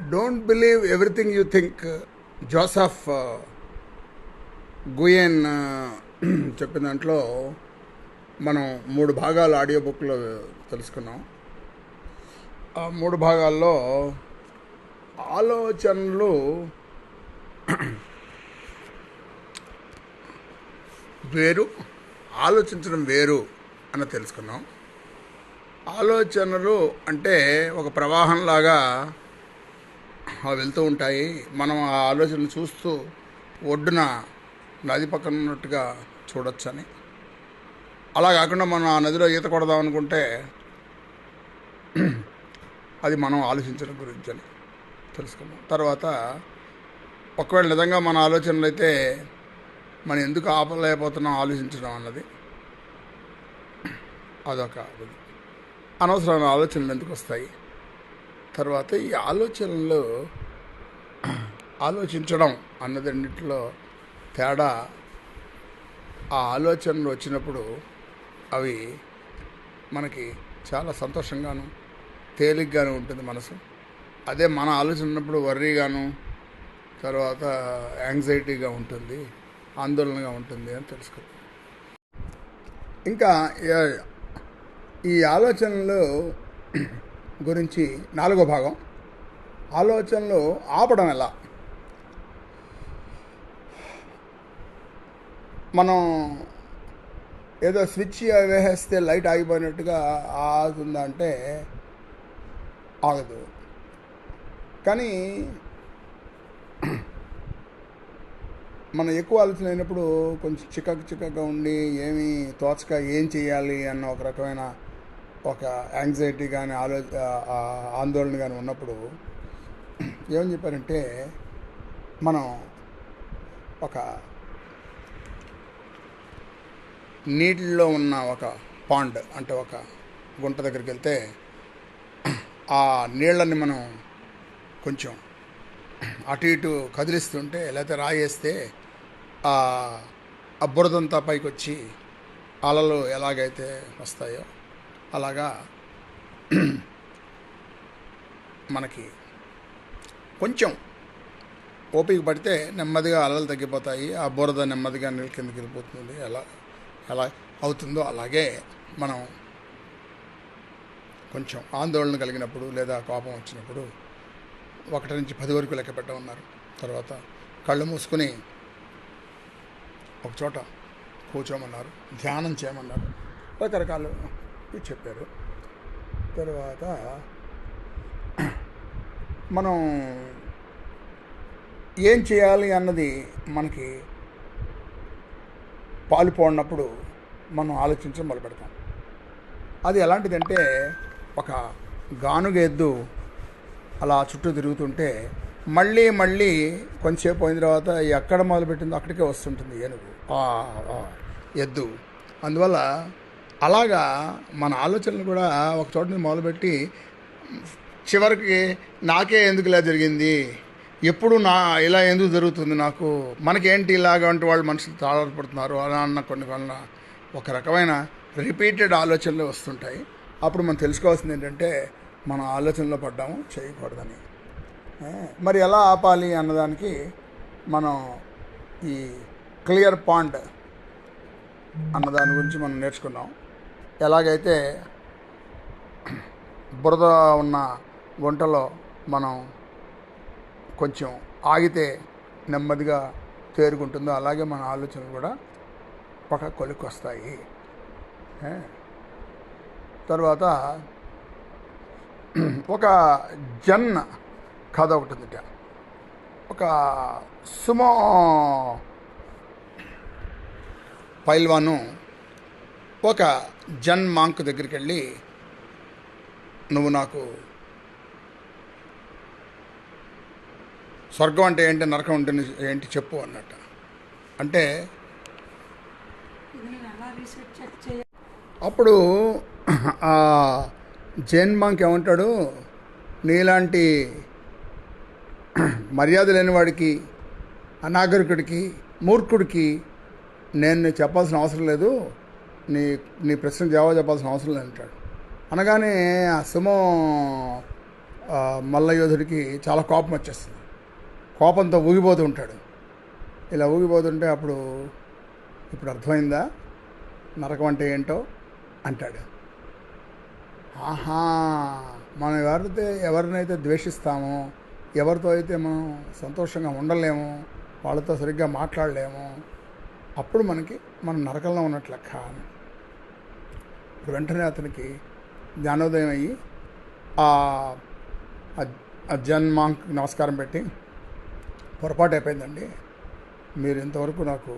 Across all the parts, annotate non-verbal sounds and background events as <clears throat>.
Don't believe everything you think Joseph Nguyen చెప్పిన దాంట్లో మనం మూడు భాగాలు ఆడియో బుక్లో తెలుసుకున్నాం. ఆ మూడు భాగాల్లో ఆలోచనలు <clears throat> వేరు ఆలోచించడం వేరు అని తెలుసుకున్నాం. ఆలోచనలు అంటే ఒక ప్రవాహంలాగా అవి వెళ్తూ ఉంటాయి. మనం ఆ ఆలోచనలు చూస్తూ ఒడ్డున నది పక్కన ఉన్నట్టుగా చూడొచ్చని. అలా కాకుండా మనం ఆ నదిలో ఈత కొడదాం అనుకుంటే అది మనం ఆలోచించడం గురించి అని తెలుసుకున్నాం. తర్వాత ఒకవేళ నిజంగా మన ఆలోచనలు అయితే మనం ఎందుకు ఆపలేకపోతున్నాం ఆలోచించడం అన్నది అదొక అనవసరమైన ఆలోచనలు ఎందుకు వస్తాయి? తర్వాత ఈ ఆలోచనలు ఆలోచించడం అన్నదన్నింటిలో తేడా ఆ ఆలోచనలు వచ్చినప్పుడు అవి మనకి చాలా సంతోషంగాను తేలిగ్గాను ఉంటుంది మనసు. అదే మన ఆలోచన ఉన్నప్పుడు వర్రీగాను తర్వాత యాంగ్జైటీగా ఉంటుంది ఆందోళనగా ఉంటుంది అని తెలుసుకో ఇంకా ఈ ఆలోచనలు గురించి నాలుగో భాగం. ఆలోచనలు ఆపడం ఎలా? మనం ఏదో స్విచ్ వేసేస్తే లైట్ ఆగిపోయినట్టుగా ఆగుతుందంటే ఆగదు. కానీ మనం ఎక్కువ ఆలోచన అయినప్పుడు కొంచెం చిక్కకు చిక్కగా ఉండి ఏమి తోచక ఏం చేయాలి అన్న ఒక రకమైన ఒక యాంగ్జైటీ కానీ ఆలో ఆందోళన కానీ ఉన్నప్పుడు ఏమని చెప్పారంటే మనం ఒక నీటిలో ఉన్న ఒక పాండ్ అంటే ఒక గుంట దగ్గరికి వెళ్తే ఆ నీళ్ళని మనం కొంచెం అటు ఇటు కదిలిస్తుంటే లేకపోతే రాయేస్తే ఆ బురదంతా పైకి వచ్చి అలలు ఎలాగైతే వస్తాయో అలాగా మనకి కొంచెం ఓపిక పడితే నెమ్మదిగా అలలు తగ్గిపోతాయి ఆ బురద నెమ్మదిగా నీళ్ళ కిందకి వెళ్ళిపోతుంది. ఎలా ఎలా అవుతుందో అలాగే మనం కొంచెం ఆందోళన కలిగినప్పుడు లేదా కోపం వచ్చినప్పుడు ఒకటి నుంచి పది వరకు లెక్క పెట్టమన్నారు తర్వాత కళ్ళు మూసుకుని ఒకచోట కూర్చోమన్నారు ధ్యానం చేయమన్నారు. రకరకాలు చెప్పి చెప్పారు. తర్వాత మనం ఏం చేయాలి అన్నది మనకి పాలుపోడినప్పుడు మనం ఆలోచించడం మొదలు పెడతాం. అది ఎలాంటిదంటే ఒక గానుగ ఎద్దు అలా చుట్టూ తిరుగుతుంటే మళ్ళీ మళ్ళీ కొంచెంసేపు అయిన తర్వాత ఎక్కడ మొదలుపెట్టిందో అక్కడికే వస్తుంటుంది ఏనుగు. ఆ, ఎద్దు. అందువల్ల అలాగా మన ఆలోచనలు కూడా ఒక చోట నుంచి మొదలుపెట్టి చివరికి నాకే ఎందుకు ఇలా జరిగింది? ఎప్పుడు నా ఇలా ఎందుకు జరుగుతుంది నాకు? మనకేంటి ఇలాగ వాళ్ళు మనుషులు తాళపడుతున్నారు అలా అన్న కొన్ని కొన్ని ఒక రకమైన రిపీటెడ్ ఆలోచనలు వస్తుంటాయి. అప్పుడు మనం తెలుసుకోవాల్సింది ఏంటంటే మన ఆలోచనలో పడ్డాము చేయకూడదని. మరి ఎలా ఆపాలి అన్నదానికి మనం ఈ క్లియర్ పాండ్ అన్న దాని గురించి మనం నేర్చుకున్నాం. ఎలాగైతే బురద ఉన్న గుంటలో మనం కొంచెం ఆగితే నెమ్మదిగా తేరుకుంటుందో అలాగే మన ఆలోచనలు కూడా ఒక కొలికి తర్వాత ఒక జన్ కథ ఒకటి ఉందిట ఒక సుమో పైల్వాను ఒక జన్ మాంక్ దగ్గరికి వెళ్ళి నువ్వు నాకు స్వర్గం అంటే ఏంటి నరకం అంటే ఏంటి చెప్పు అన్నట్ట. అంటే చెక్ అప్పుడు ఆ జైన్ మాంక్ ఏమంటాడు నీలాంటి మర్యాద లేని వాడికి అనాగరికుడికి మూర్ఖుడికి నేను చెప్పాల్సిన అవసరం లేదు. నీ నీ ప్రశ్న జవాబు చెప్పాల్సిన అవసరం లేదు అంటాడు. అనగానే ఆ సుమో మల్లయోధుడికి చాలా కోపం వచ్చేస్తుంది. కోపంతో ఊగిపోతూ ఉంటాడు. ఇలా ఊగిపోతుంటే అప్పుడు ఇప్పుడు అర్థమైందా? నరకం అంటే ఏంటో? అంటాడు. ఆహా మనం ఎవరితే ఎవరినైతే ద్వేషిస్తామో ఎవరితో అయితే మనం సంతోషంగా ఉండలేము వాళ్ళతో సరిగ్గా మాట్లాడలేము అప్పుడు మనకి మనం నరకంలో ఉన్నట్లు లెక్క. వెంటనే అతనికి జ్ఞానోదయం అయ్యి ఆ జన్మాంక్ నమస్కారం పెట్టి పొరపాటు అయిపోయిందండి. మీరు ఇంతవరకు నాకు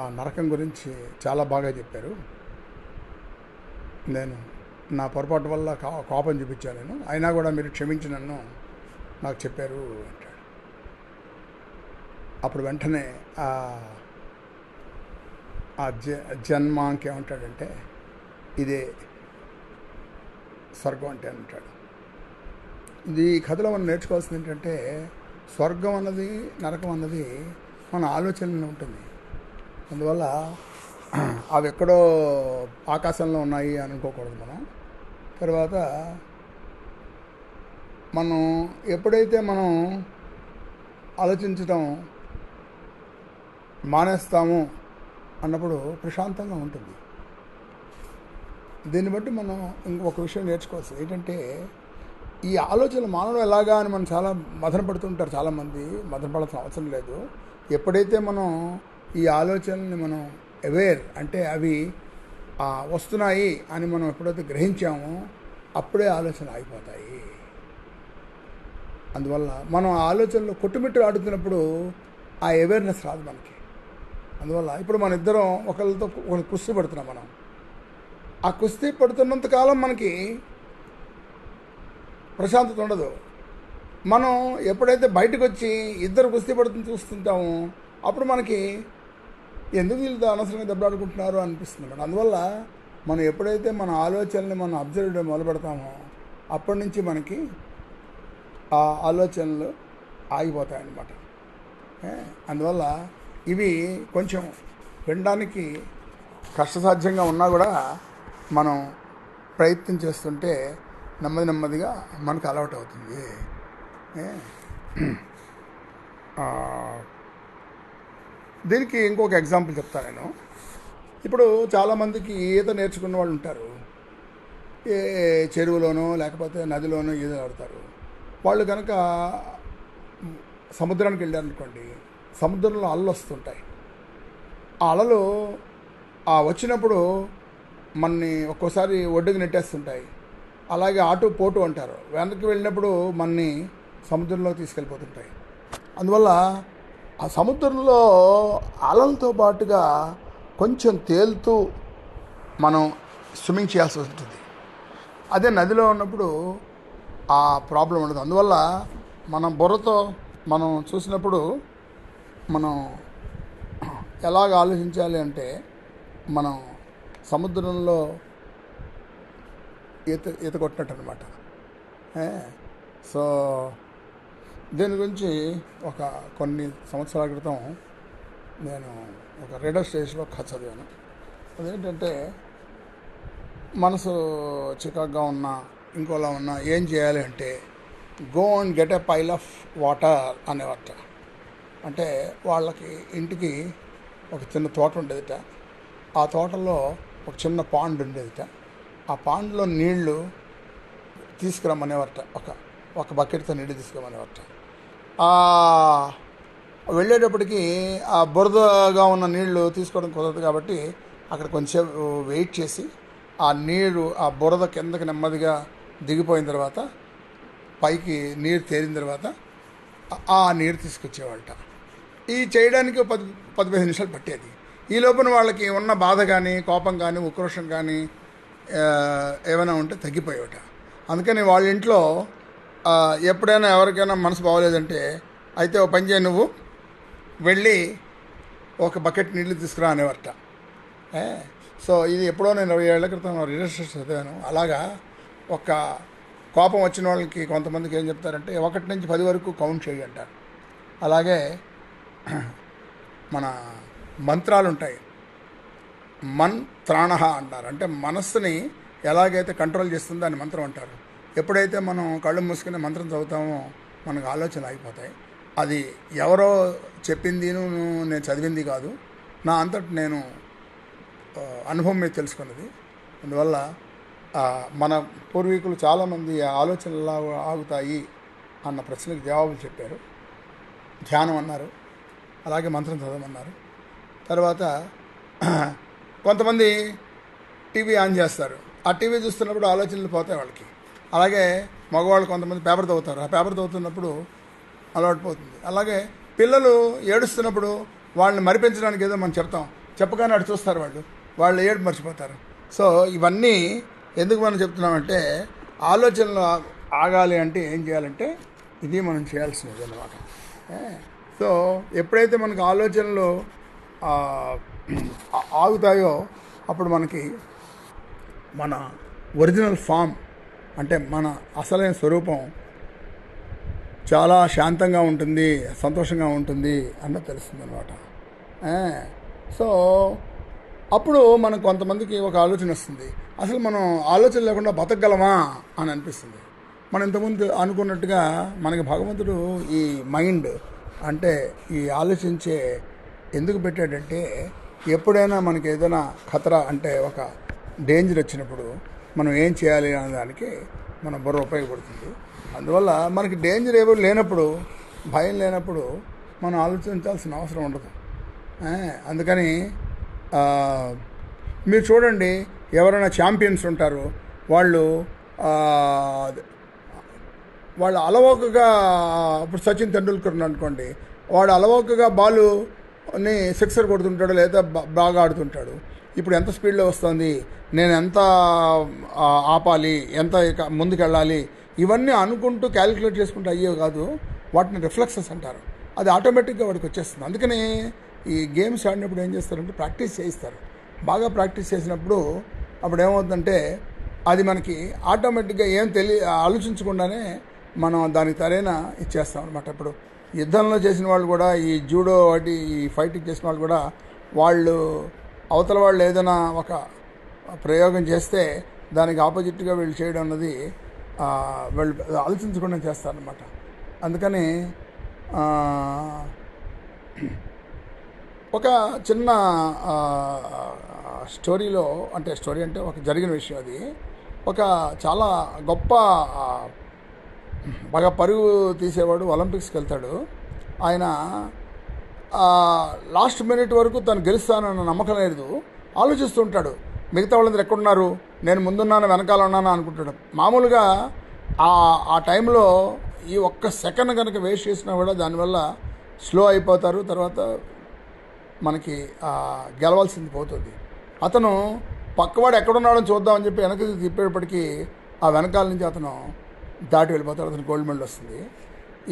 ఆ నరకం గురించి చాలా బాగా చెప్పారు. నేను నా పొరపాటు వల్ల కా కోపం చూపించాను నేను. అయినా కూడా మీరు క్షమించి నన్ను నాకు చెప్పారు అంటే అప్పుడు వెంటనే ఆ జ జన్మాంక్ ఏమంటాడంటే ఇదే స్వర్గం అంటే అంటాడు. ఇది ఈ కథలో మనం నేర్చుకోవాల్సింది ఏంటంటే స్వర్గం అన్నది నరకం అన్నది మన ఆలోచనలో ఉంటుంది. అందువల్ల అవి ఎక్కడో ఆకాశంలో ఉన్నాయి అనుకోకూడదు మనం. తర్వాత మనం ఎప్పుడైతే మనం ఆలోచించడం మానేస్తాము అన్నప్పుడు ప్రశాంతంగా ఉంటుంది. దీన్ని బట్టి మనం ఇంకొక విషయం నేర్చుకోవచ్చు ఏంటంటే ఈ ఆలోచనలు మానవుడు ఎలాగా అని మనం చాలా మదన పడుతుంటారు చాలామంది. మదన పడాల్సిన అవసరం లేదు. ఎప్పుడైతే మనం ఈ ఆలోచనల్ని మనం అవేర్ అంటే అవి వస్తున్నాయి అని మనం ఎప్పుడైతే గ్రహించామో అప్పుడే ఆలోచన ఆగిపోతాయి. అందువల్ల మనం ఆలోచనలు కొట్టుమిట్టు ఆడుతున్నప్పుడు ఆ అవేర్నెస్ రాదు మనకి. అందువల్ల ఇప్పుడు మన ఇద్దరం ఒకరితో ఒకరు కుస్తీ పడుతున్నాం మనం. ఆ కుస్తీ పడుతున్నంత కాలం మనకి ప్రశాంతత ఉండదు. మనం ఎప్పుడైతే బయటకు వచ్చి ఇద్దరు కుస్తీ పడుతుంది చూస్తుంటామో అప్పుడు మనకి ఎందుకు వీళ్ళు అనవసరంగా దెబ్బలాడుకుంటున్నారు అనిపిస్తుంది మేడం. అందువల్ల మనం ఎప్పుడైతే మన ఆలోచనల్ని మనం అబ్జర్వ్ చేయడం మొదలు పెడతామో అప్పటి నుంచి మనకి ఆ ఆలోచనలు ఆగిపోతాయన్నమాట. అందువల్ల ఇవి కొంచెం వినడానికి కష్టసాధ్యంగా ఉన్నా కూడా మనం ప్రయత్నం చేస్తుంటే నెమ్మది నెమ్మదిగా మనకు అలవాటు అవుతుంది. దీనికి ఇంకొక ఎగ్జాంపుల్ చెప్తాను నేను. ఇప్పుడు చాలామందికి ఈత నేర్చుకున్న వాళ్ళు ఉంటారు. ఏ చెరువులోనో లేకపోతే నదిలోనో ఈత ఆడతారు. వాళ్ళు కనుక సముద్రానికి వెళ్ళారనుకోండి సముద్రంలో అలలు వస్తుంటాయి ఆ అలలు ఆ వచ్చినప్పుడు మనని ఒక్కోసారి ఒడ్డుకు నెట్టేస్తుంటాయి. అలాగే ఆటు పోటు అంటారు. వెనక్కి వెళ్ళినప్పుడు మనని సముద్రంలో తీసుకెళ్ళిపోతుంటాయి. అందువల్ల ఆ సముద్రంలో అలలతో పాటుగా కొంచెం తేలుతూ మనం స్విమ్మింగ్ చేయాల్సి ఉంటుంది అదే నదిలో ఉన్నప్పుడు ఆ ప్రాబ్లం ఉండదు. అందువల్ల మనం బుర్రతో మనం చూసినప్పుడు మనం ఎలాగ ఆలోచించాలి అంటే మనం సముద్రంలో ఈత ఈత కొట్టినట్టు అనమాట సో దీని గురించి ఒక కొన్ని సంవత్సరాల క్రితం నేను ఒక రేడియో స్టేషన్లో కథ చదివాను. అదేంటంటే మనసు చికాగ్గా ఉన్నా ఇంకోలా ఉన్నా ఏం చేయాలి అంటే go and get a pail of water అనేవాట అంటే వాళ్ళకి ఇంటికి ఒక చిన్న తోట ఉండేదిట. ఆ తోటలో ఒక చిన్న పాండ్ ఉండేదిట. ఆ పాండ్లో నీళ్ళు తీసుకురమ్మనేవారట. ఒక ఒక బకెట్తో నీళ్ళు తీసుకురమ్మనేవారట. వెళ్ళేటప్పటికి ఆ బురదగా ఉన్న నీళ్ళు తీసుకోవడం కుదరదు కాబట్టి అక్కడ కొంచెం వెయిట్ చేసి ఆ నీరు ఆ బురద కిందకి నెమ్మదిగా దిగిపోయిన తర్వాత పైకి నీరు తేలిన తర్వాత ఆ- ఆ నీరు తీసుకొచ్చేవాళ్ళట. ఈ చేయడానికి ఒక పది పదిహేను నిమిషాలు పట్టేది. ఈ లోపల వాళ్ళకి ఉన్న బాధ కానీ కోపం కానీ ఉక్రోషం కానీ ఏమైనా ఉంటే తగ్గిపోయేట అందుకని వాళ్ళ ఇంట్లో ఎప్పుడైనా ఎవరికైనా మనసు బాగోలేదంటే అయితే ఓ పని చేయ నువ్వు వెళ్ళి ఒక బకెట్ నీళ్ళు తీసుకురా అనేవారట. సో ఇది ఎప్పుడో నేను ఇరవై ఏళ్ళ క్రితం రిజిస్ట్రేషన్ చదివాను. అలాగా ఒక కోపం వచ్చిన వాళ్ళకి కొంతమందికి ఏం చెప్తారంటే ఒకటి నుంచి పది వరకు కౌంట్ చేయంటారు అలాగే మన మంత్రాలు ఉంటాయి మన్ త్రాణ అంటారు. అంటే మనస్సుని ఎలాగైతే కంట్రోల్ చేస్తుందో దాని మంత్రం అంటారు. ఎప్పుడైతే మనం కళ్ళు మూసుకుని మంత్రం చదువుతామో మనకు ఆలోచనలు ఆగిపోతాయి. అది ఎవరో చెప్పింది నేను చదివింది కాదు. నా అంతటి నేను అనుభవం మీద తెలుసుకున్నది. అందువల్ల మన పూర్వీకులు చాలామంది ఆ ఆలోచనలు ఆగుతాయి అన్న ప్రశ్నకు జవాబులు చెప్పారు. ధ్యానం అన్నారు. అలాగే మంత్రం చదవమన్నారు. తర్వాత కొంతమంది టీవీ ఆన్ చేస్తారు. ఆ టీవీ చూస్తున్నప్పుడు ఆలోచనలు పోతాయి వాళ్ళకి. అలాగే మగవాళ్ళు కొంతమంది పేపర్ చదువుతారు ఆ పేపర్ చదువుతున్నప్పుడు అలవాటు పోతుంది. అలాగే పిల్లలు ఏడుస్తున్నప్పుడు వాళ్ళని మరిపించడానికి ఏదో మనం చెప్తాం. చెప్పగానే అటు చూస్తారు వాళ్ళు. వాళ్ళు ఏడు మర్చిపోతారు. సో ఇవన్నీ ఎందుకు మనం చెప్తున్నామంటే ఆలోచనలు ఆగాలి అంటే ఏం చేయాలంటే ఇది మనం చేయాల్సినది అన్నమాట. సో ఎప్పుడైతే మనకు ఆలోచనలు ఆగుతాయో అప్పుడు మనకి మన ఒరిజినల్ ఫామ్ అంటే మన అసలైన స్వరూపం చాలా శాంతంగా ఉంటుంది సంతోషంగా ఉంటుంది అన్నది తెలుస్తుంది అనమాట సో అప్పుడు మనకు కొంతమందికి ఒక ఆలోచన వస్తుంది. అసలు మనం ఆలోచన లేకుండా బతకగలమా అని అనిపిస్తుంది. మనం ఇంతకుముందు అనుకున్నట్టుగా మనకి భగవంతుడు ఈ మైండ్ అంటే ఈ ఆలోచించే ఎందుకు పెట్టాడంటే ఎప్పుడైనా మనకి ఏదైనా ఖతరా అంటే ఒక డేంజర్ వచ్చినప్పుడు మనం ఏం చేయాలి అనే దానికి మన బుర్ర ఉపయోగపడుతుంది. అందువల్ల మనకి డేంజర్ ఏవో లేనప్పుడు భయం లేనప్పుడు మనం ఆలోచించాల్సిన అవసరం ఉండదు. అందుకని మీరు చూడండి ఎవరైనా ఛాంపియన్స్ ఉంటారు వాళ్ళు వాళ్ళు అలవోకగా ఇప్పుడు సచిన్ తెండూల్కర్ అనుకోండి వాడు అలవోకగా బాలుని సిక్సర్ కొడుతుంటాడు లేదా బాగా ఆడుతుంటాడు. ఇప్పుడు ఎంత స్పీడ్లో వస్తుంది నేను ఎంత ఆపాలి ఎంత ముందుకెళ్ళాలి ఇవన్నీ అనుకుంటూ క్యాలిక్యులేట్ చేసుకుంటూ అయ్యే కాదు వాటిని రిఫ్లెక్సెస్ అంటారు. అది ఆటోమేటిక్గా వాడికి వచ్చేస్తుంది. అందుకని ఈ గేమ్స్ ఆడినప్పుడు ఏం చేస్తారంటే ప్రాక్టీస్ చేయిస్తారు. బాగా ప్రాక్టీస్ చేసినప్పుడు అప్పుడు ఏమవుతుందంటే అది మనకి ఆటోమేటిక్గా ఏం తెలియ ఆలోచించకుండానే మనం దానికి తరైన ఇచ్చేస్తాం అనమాట ఇప్పుడు యుద్ధంలో చేసిన వాళ్ళు కూడా ఈ జూడో వాటి ఈ ఫైటింగ్ చేసిన వాళ్ళు కూడా వాళ్ళు అవతల వాళ్ళు ఏదైనా ఒక ప్రయోగం చేస్తే దానికి ఆపోజిట్గా వీళ్ళు చేయడం అన్నది వీళ్ళు ఆలోచించకుండా చేస్తారనమాట అందుకని ఒక చిన్న స్టోరీలో అంటే స్టోరీ అంటే ఒక జరిగిన విషయం అది. ఒక చాలా గొప్ప బాగా పరుగు తీసేవాడు ఒలింపిక్స్కి వెళ్తాడు. ఆయన లాస్ట్ మినిట్ వరకు తను గెలుస్తానన్న నమ్మకం లేదు. ఆలోచిస్తుంటాడు మిగతా వాళ్ళందరూ ఎక్కడున్నారు? నేను ముందున్నాను వెనకాల ఉన్నాను అనుకుంటాడు. మామూలుగా ఆ ఆ టైంలో ఈ ఒక్క సెకండ్ కనుక వేస్ట్ చేసినా కూడా దానివల్ల స్లో అయిపోతారు తర్వాత మనకి గెలవాల్సింది పోతుంది. అతను పక్కవాడు ఎక్కడున్నాడని చూద్దామని చెప్పి వెనక తిప్పేటప్పటికీ ఆ వెనకాల నుంచి అతను దాటి వెళ్ళిపోతాడు అతను గోల్డ్ మెడల్ వస్తుంది.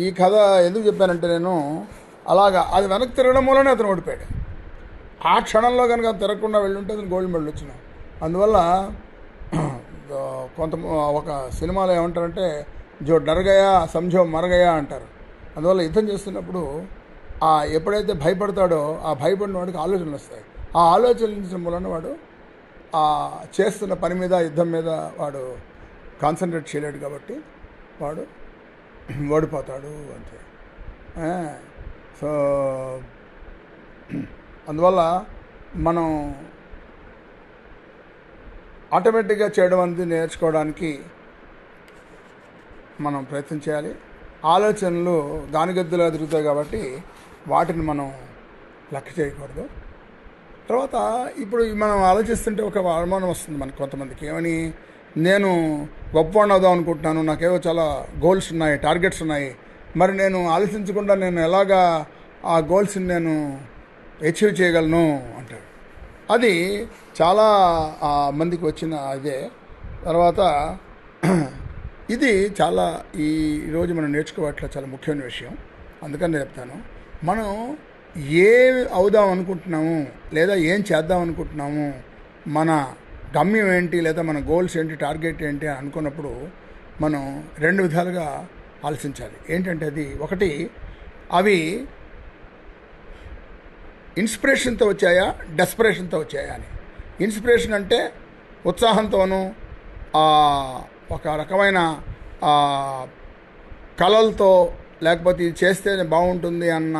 ఈ కథ ఎందుకు చెప్పానంటే నేను అలాగా అది వెనక్కి తిరగడం మూలనే అతను ఓడిపోయాడు. ఆ క్షణంలో కనుక తిరగకుండా వెళ్ళుంటే అతను గోల్డ్ మెడల్ వచ్చిన అందువల్ల కొంత ఒక సినిమాలో ఏమంటారంటే జో డరగయా సంజో మరగయా అంటారు. అందువల్ల యుద్ధం చేస్తున్నప్పుడు ఆ ఎప్పుడైతే భయపడతాడో ఆ భయపడిన వాడికి ఆలోచనలు వస్తాయి. ఆ ఆలోచనల మూలన వాడు ఆ చేస్తున్న పని మీద యుద్ధం మీద వాడు కాన్సన్ట్రేట్ చేయలేడు కాబట్టి వాడు ఓడిపోతాడు అంతే సో అందువల్ల మనం ఆటోమేటిక్గా చేయడం అనేది నేర్చుకోవడానికి మనం ప్రయత్నం చేయాలి. ఆలోచనలు గానిగద్దులా తిరుగుతాయి కాబట్టి వాటిని మనం లెక్క చేయకూడదు. తర్వాత ఇప్పుడు మనం ఆలోచిస్తుంటే ఒక అనుమానం వస్తుంది మనకు కొంతమందికి. ఏమని? నేను గొప్పవాడిని అవుదాం అనుకుంటున్నాను. నాకేవో చాలా గోల్స్ ఉన్నాయి టార్గెట్స్ ఉన్నాయి. మరి నేను ఆలోచించకుండా నేను ఎలాగా ఆ గోల్స్ని నేను అచీవ్ చేయగలను అంటాడు. అది చాలా మందికి వచ్చిన ఇదే. తర్వాత <clears throat> ఇది చాలా ఈరోజు మనం నేర్చుకోవట్లో చాలా ముఖ్యమైన విషయం. అందుకని నేను చెప్తాను. మనం ఏ అవుదాం అనుకుంటున్నాము లేదా ఏం చేద్దాం అనుకుంటున్నాము మన గమ్యం ఏంటి లేదా మన గోల్స్ ఏంటి టార్గెట్ ఏంటి అని అనుకున్నప్పుడు మనం రెండు విధాలుగా ఆలోచించాలి. ఏంటంటే అది ఒకటి అవి ఇన్స్పిరేషన్తో వచ్చాయా డెస్పరేషన్తో వచ్చాయా అని. ఇన్స్పిరేషన్ అంటే ఉత్సాహంతోనూ ఒక రకమైన కళలతో లేకపోతే ఇది చేస్తే బాగుంటుంది అన్న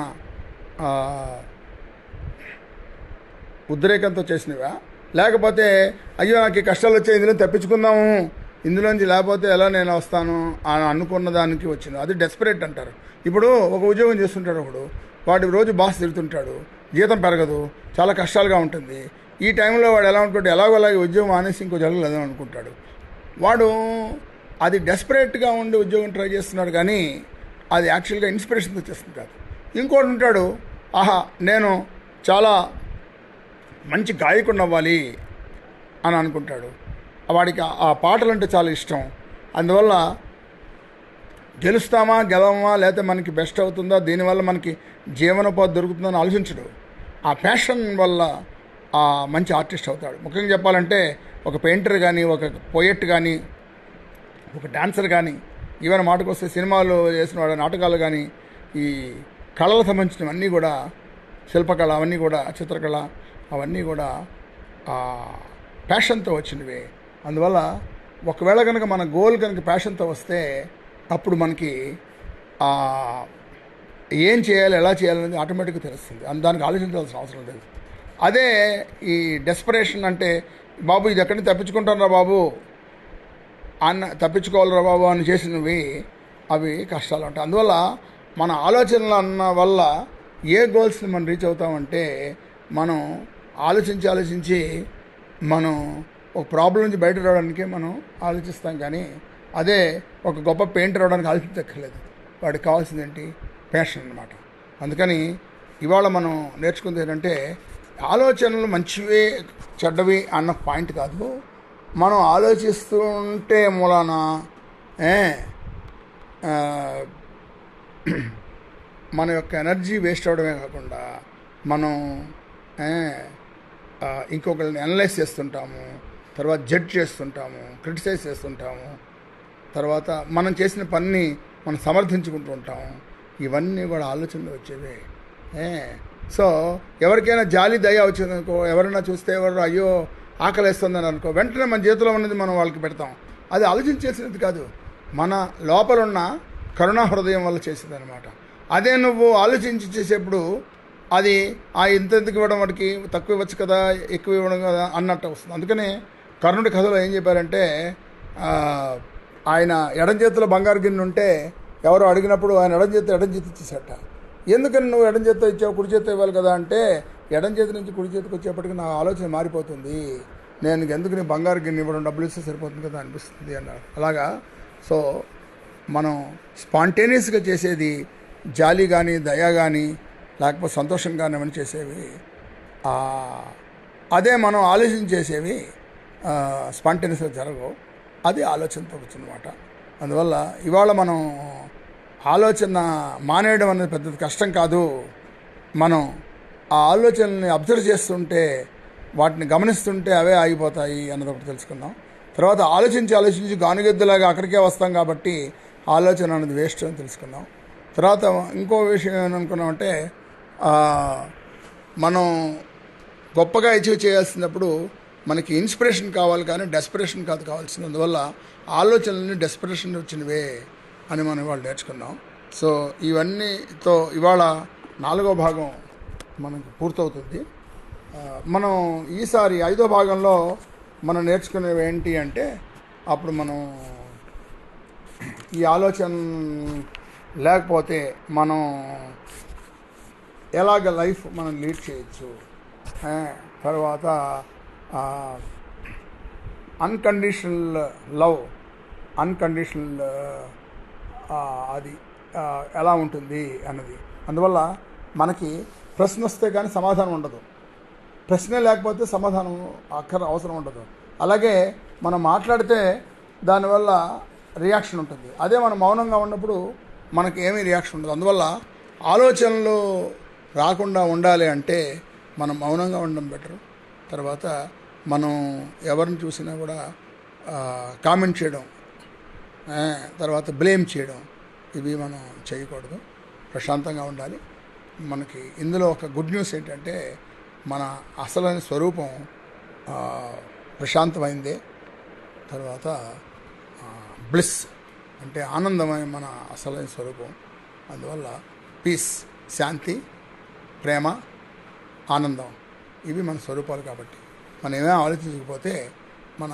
ఉద్రేకంతో చేసినవా? లేకపోతే అయ్యో నాకు కష్టాలు వచ్చాయి ఇందులో తప్పించుకుందాము. ఇందులోంచి లేకపోతే ఎలా నేను వస్తాను అని అనుకున్న దానికి వచ్చింది అది డెస్పరేట్ అంటారు. ఇప్పుడు ఒక ఉద్యోగం చేస్తుంటాడు ఒకడు వాడి రోజు బాస్ తిడుతుంటాడు జీతం పెరగదు చాలా కష్టాలుగా ఉంటుంది. ఈ టైంలో వాడు ఎలా ఉంటాడు ఎలాగో అలాగే ఉద్యోగం మానేసి ఇంకో జరగలేదు అనుకుంటాడు. వాడు అది డెస్పరేట్గా ఉండి ఉద్యోగం ట్రై చేస్తున్నాడు కానీ అది యాక్చువల్గా ఇన్స్పిరేషన్తో చేస్తుంది కాదు. ఇంకోటి ఉంటాడు ఆహా నేను చాలా మంచి గాయకుడు అవ్వాలి అని అనుకుంటాడు. వాడికి ఆ- పాటలు అంటే చాలా ఇష్టం. అందువల్ల గెలుస్తామా గెలవమా లేకపోతే మనకి బెస్ట్ అవుతుందా దీనివల్ల మనకి జీవనోపాధి దొరుకుతుందని ఆలోచించడు. ఆ ప్యాషన్ వల్ల ఆ మంచి ఆర్టిస్ట్ అవుతాడు. ముఖ్యంగా చెప్పాలంటే ఒక పెయింటర్ కానీ ఒక పోయెట్ కానీ ఒక డాన్సర్ కానీ ఈవెన్ మాటకు వస్తే సినిమాలు చేసిన వాడు నాటకాలు కానీ ఈ కళలకు సంబంధించినవన్నీ కూడా శిల్పకళ అవన్నీ కూడా చిత్రకళ అవన్నీ కూడా ప్యాషన్తో వచ్చినవి. అందువల్ల ఒకవేళ కనుక మన గోల్ కనుక ప్యాషన్తో వస్తే అప్పుడు మనకి ఏం చేయాలి ఎలా చేయాలనేది ఆటోమేటిక్గా తెలుస్తుంది. అందు దానికి ఆలోచించాల్సిన అవసరం లేదు. అదే ఈ డెస్పరేషన్ అంటే బాబు ఇది ఎక్కడి నుంచి రా బాబు? అన్న తప్పించుకోవాలిరా బాబు అని చేసినవి అవి కష్టాలు ఉంటాయి. అందువల్ల మన ఆలోచనలు అన్న వల్ల ఏ గోల్స్ని మనం రీచ్ అవుతామంటే మనం ఆలోచించి ఆలోచించి మనం ఒక ప్రాబ్లం నుంచి బయట రావడానికి మనం ఆలోచిస్తాం కానీ అదే ఒక గొప్ప పెయింటర్ అవడానికి ఆలోచించక్కర్లేదు వాడికి కావాల్సింది ఏంటి? ప్యాషన్ అనమాట అందుకని ఇవాళ మనం నేర్చుకుంది ఏంటంటే ఆలోచనలు మంచివే చెడ్డవి అన్న పాయింట్ కాదు. మనం ఆలోచిస్తూ ఉంటే మూలాన మన యొక్క ఎనర్జీ వేస్ట్ అవడమే కాకుండా మనం ఇంకొకరిని అనలైజ్ చేస్తుంటాము తర్వాత జడ్జ్ చేస్తుంటాము క్రిటిసైజ్ చేస్తుంటాము తర్వాత మనం చేసిన పనిని మనం సమర్థించుకుంటూ ఉంటాము. ఇవన్నీ కూడా ఆలోచనలు వచ్చేవే. ఏ? సో ఎవరికైనా జాలి దయ వచ్చిందనుకో ఎవరైనా చూస్తే ఎవరు అయ్యో ఆకలేస్తుందని అనుకో వెంటనే మన చేతిలో ఉన్నది మనం వాళ్ళకి పెడతాం. అది ఆలోచించేసినది కాదు. మన లోపలున్న కరుణా హృదయం వల్ల చేసింది అనమాట అదే నువ్వు ఆలోచించి చేసేప్పుడు అది ఆ ఇంత ఎందుకు ఇవ్వడం వాడికి? తక్కువ ఇవ్వచ్చు కదా ఎక్కువ ఇవ్వడం కదా అన్నట్టు వస్తుంది. అందుకనే కర్ణుడి కథలో ఏం చెప్పారంటే ఆయన ఎడం చేతిలో బంగారు గిన్నె ఉంటే ఎవరో అడిగినప్పుడు ఆయన ఎడం చేతి ఎడం చేతి ఇచ్చేసట ఎందుకని నువ్వు ఎడం చేత్తో ఇచ్చావు? కుడి చేతితో ఇవ్వాలి కదా అంటే ఎడం చేతి నుంచి కుడి చేతికి వచ్చేప్పటికి నా ఆలోచన మారిపోతుంది. నేను ఎందుకు నీ బంగారు గిన్నె ఇవ్వడం? డబ్బులు ఇస్తే సరిపోతుంది కదా అనిపిస్తుంది అన్నారు అలాగా. సో మనం స్పాంటేనియస్గా చేసేది జాలి కానీ దయ కానీ లేకపోతే సంతోషంగా కానీ చేసేవి. అదే మనం ఆలోచన చేసేవి స్పాంటేనియస్గా జరగవు. అది ఆలోచనతో వచ్చిందన్నమాట అందువల్ల ఇవాళ మనం ఆలోచన మానేయడం అనేది పెద్ద కష్టం కాదు. మనం ఆ ఆలోచనల్ని అబ్జర్వ్ చేస్తుంటే వాటిని గమనిస్తుంటే అవే ఆగిపోతాయి అన్నది ఒకటి తెలుసుకుందాం. తర్వాత ఆలోచించి ఆలోచించి గానుగెద్దులాగా అక్కడికే వస్తాం కాబట్టి ఆలోచన అనేది వేస్ట్ అని తెలుసుకుందాం. తర్వాత ఇంకో విషయం ఏమనుకున్నామంటే మనం గొప్పగా అచీవ్ చేయాల్సినప్పుడు మనకి ఇన్స్పిరేషన్ కావాలి కానీ డెస్పిరేషన్ కాదు కావాల్సింది. అందువల్ల ఆలోచనలని డెస్పిరేషన్ వచ్చినవే అని మనం ఇవాళ నేర్చుకున్నాం. సో ఇవన్నీతో ఇవాళ నాలుగో భాగం మనకు పూర్తవుతుంది. మనం ఈసారి ఐదో భాగంలో మనం నేర్చుకునేవి ఏంటి అంటే అప్పుడు మనం ఈ ఆలోచన లేకపోతే మనం ఎలాగ లైఫ్ మనం లీడ్ చేయొచ్చు? తర్వాత అన్కండిషనల్ లవ్ అన్కండిషనల్ అది ఎలా ఉంటుంది అన్నది. అందువల్ల మనకి ప్రశ్న వస్తే కానీ సమాధానం ఉండదు. ప్రశ్నే లేకపోతే సమాధానం అక్కర అవసరం ఉండదు. అలాగే మనం మాట్లాడితే దానివల్ల రియాక్షన్ ఉంటుంది. అదే మనం మౌనంగా ఉన్నప్పుడు మనకి ఏమీ రియాక్షన్ ఉండదు. అందువల్ల ఆలోచనలు రాకుండా ఉండాలి అంటే మనం మౌనంగా ఉండడం బెటర్. తర్వాత మనం ఎవరిని చూసినా కూడా కామెంట్ చేయడం తర్వాత బ్లేమ్ చేయడం ఇవి మనం చేయకూడదు. ప్రశాంతంగా ఉండాలి. మనకి ఇందులో ఒక గుడ్ న్యూస్ ఏంటంటే మన అసలైన స్వరూపం ప్రశాంతమైందే. తర్వాత బ్లిస్ అంటే ఆనందమైన మన అసలైన స్వరూపం. అందువల్ల పీస్ శాంతి ప్రేమ ఆనందం ఇవి మన స్వరూపాలు కాబట్టి. మనం ఏమేమి ఆలోచించకపోతే మన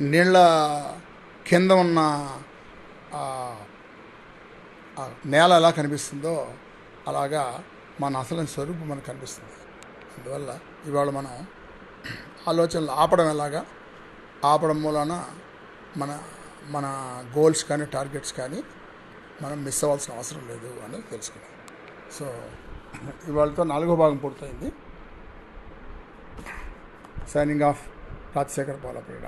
నీళ్ళ కింద ఉన్న నేల ఎలా కనిపిస్తుందో అలాగా మన అసలైన స్వరూపం మనకు కనిపిస్తుంది. అందువల్ల ఇవాళ మనం ఆలోచనలు ఆపడం ఎలాగా? ఆపడం మూలన మన మన గోల్స్ కానీ టార్గెట్స్ కానీ మనం మిస్ అవ్వాల్సిన అవసరం లేదు అనేది తెలుసుకున్నాం సో ఇవాళతో నాలుగో భాగం పూర్తయింది. Signing off Rajasekhar Palapitta